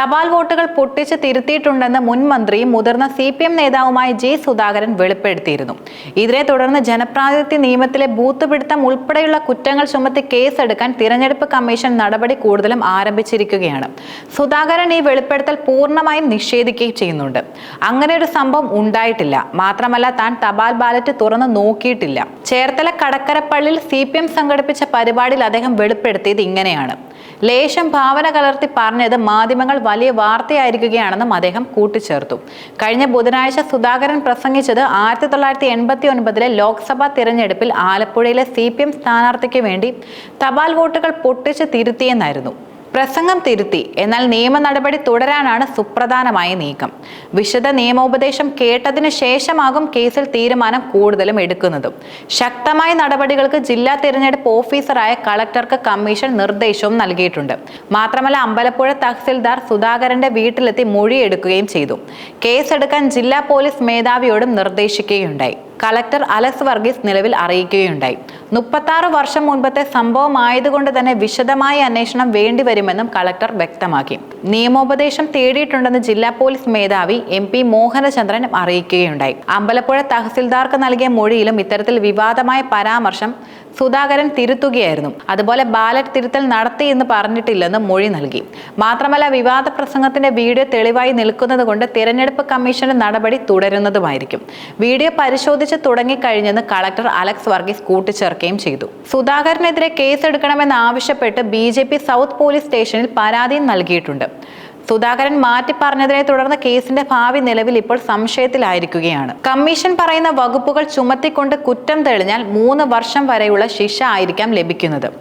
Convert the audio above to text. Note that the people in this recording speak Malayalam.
തപാൽ വോട്ടുകൾ പൊട്ടിച്ച് തിരുത്തിയിട്ടുണ്ടെന്ന് മുൻ മന്ത്രിയും മുതിർന്ന സി പി എം നേതാവുമായ ജി സുധാകരൻ വെളിപ്പെടുത്തിയിരുന്നു. ഇതിനെ തുടർന്ന് ജനപ്രാതിനിധ്യ നിയമത്തിലെ ബൂത്ത് പിടുത്തം ഉൾപ്പെടെയുള്ള കുറ്റങ്ങൾ ചുമത്തി കേസെടുക്കാൻ തിരഞ്ഞെടുപ്പ് കമ്മീഷൻ നടപടി കൂടുതലും ആരംഭിച്ചിരിക്കുകയാണ്. സുധാകരൻ ഈ വെളിപ്പെടുത്തൽ പൂർണമായും നിഷേധിക്കുകയും ചെയ്യുന്നുണ്ട്. അങ്ങനെ ഒരു സംഭവം ഉണ്ടായിട്ടില്ല. മാത്രമല്ല താൻ തപാൽ ബാലറ്റ് തുറന്ന് നോക്കിയിട്ടില്ല. ചേർത്തല കടക്കരപ്പള്ളിയിൽ സി പി എം സംഘടിപ്പിച്ച പരിപാടിയിൽ അദ്ദേഹം വെളിപ്പെടുത്തിയത് ഇങ്ങനെയാണ്. ലേശം ഭാവന കലർത്തി പറഞ്ഞത് മാധ്യമങ്ങൾ വലിയ വാർത്തയായിരിക്കുകയാണെന്നും അദ്ദേഹം കൂട്ടിച്ചേർത്തു. കഴിഞ്ഞ ബുധനാഴ്ച സുധാകരൻ പ്രസംഗിച്ചത് ആയിരത്തി തൊള്ളായിരത്തി എൺപത്തി ഒൻപതിലെ ലോക്സഭാ തിരഞ്ഞെടുപ്പിൽ ആലപ്പുഴയിലെ സി പി എം സ്ഥാനാർത്ഥിക്ക് വേണ്ടി തപാൽ വോട്ടുകൾ പൊട്ടിച്ച് തിരുത്തിയെന്നായിരുന്നു. പ്രസംഗം തിരുത്തി. എന്നാൽ നിയമ നടപടി തുടരാനാണ് സുപ്രധാനമായ നീക്കം. വിശദ നിയമോപദേശം കേട്ടതിന് ശേഷമാകും കേസിൽ തീരുമാനം കൂടുതലും എടുക്കുന്നതും. ശക്തമായ നടപടികൾക്ക് ജില്ലാ തിരഞ്ഞെടുപ്പ് ഓഫീസറായ കളക്ടർക്ക് കമ്മീഷൻ നിർദ്ദേശവും നൽകിയിട്ടുണ്ട്. മാത്രമല്ല അമ്പലപ്പുഴ തഹസിൽദാർ സുധാകരന്റെ വീട്ടിലെത്തി മൊഴിയെടുക്കുകയും ചെയ്തു. കേസെടുക്കാൻ ജില്ലാ പോലീസ് മേധാവിയോടും നിർദ്ദേശിക്കുകയുണ്ടായി. കളക്ടർ അലക്സ് വർഗീസ് നിലവിൽ അറിയിക്കുകയുണ്ടായി. മുപ്പത്താറ് വർഷം മുൻപത്തെ സംഭവമായതുകൊണ്ട് തന്നെ വിശദമായ അന്വേഷണം വേണ്ടിവരുമെന്നും കളക്ടർ വ്യക്തമാക്കി. നിയമോപദേശം തേടിയിട്ടുണ്ടെന്ന് ജില്ലാ പോലീസ് മേധാവി എം പി മോഹനചന്ദ്രൻ അറിയിക്കുകയുണ്ടായി. അമ്പലപ്പുഴ തഹസിൽദാർക്ക് നൽകിയ മൊഴിയിലും ഇത്തരത്തിൽ വിവാദമായ പരാമർശം സുധാകരൻ തിരുത്തുകയായിരുന്നു. അതുപോലെ ബാലറ്റ് തിരുത്തൽ നടത്തി എന്ന് പറഞ്ഞിട്ടില്ലെന്ന് മൊഴി നൽകി. മാത്രമല്ല വിവാദ പ്രസംഗത്തിന്റെ വീഡിയോ തെളിവായി നിൽക്കുന്നത് കൊണ്ട് തിരഞ്ഞെടുപ്പ് കമ്മീഷന്റെ നടപടി തുടരുന്നതുമായിരിക്കും. വീഡിയോ പരിശോധിച്ച് തുടങ്ങിക്കഴിഞ്ഞെന്ന് കളക്ടർ അലക്സ് വർഗീസ് കൂട്ടിച്ചേർക്കുകയും ചെയ്തു. സുധാകരനെതിരെ കേസെടുക്കണമെന്ന് ആവശ്യപ്പെട്ട് B J P south police സ്റ്റേഷനിൽ പരാതിയും നൽകിയിട്ടുണ്ട്. സുധാകരൻ മാറ്റി പറഞ്ഞതിനെ തുടർന്ന് കേസിന്റെ ഭാവി നിലവിൽ ഇപ്പോൾ സംശയത്തിലായിരിക്കുകയാണ്. കമ്മീഷൻ പറയുന്ന വകുപ്പുകൾ ചുമത്തിക്കൊണ്ട് കുറ്റം തെളിഞ്ഞാൽ മൂന്ന് വർഷം വരെയുള്ള ശിക്ഷ ആയിരിക്കാം ലഭിക്കുന്നത്.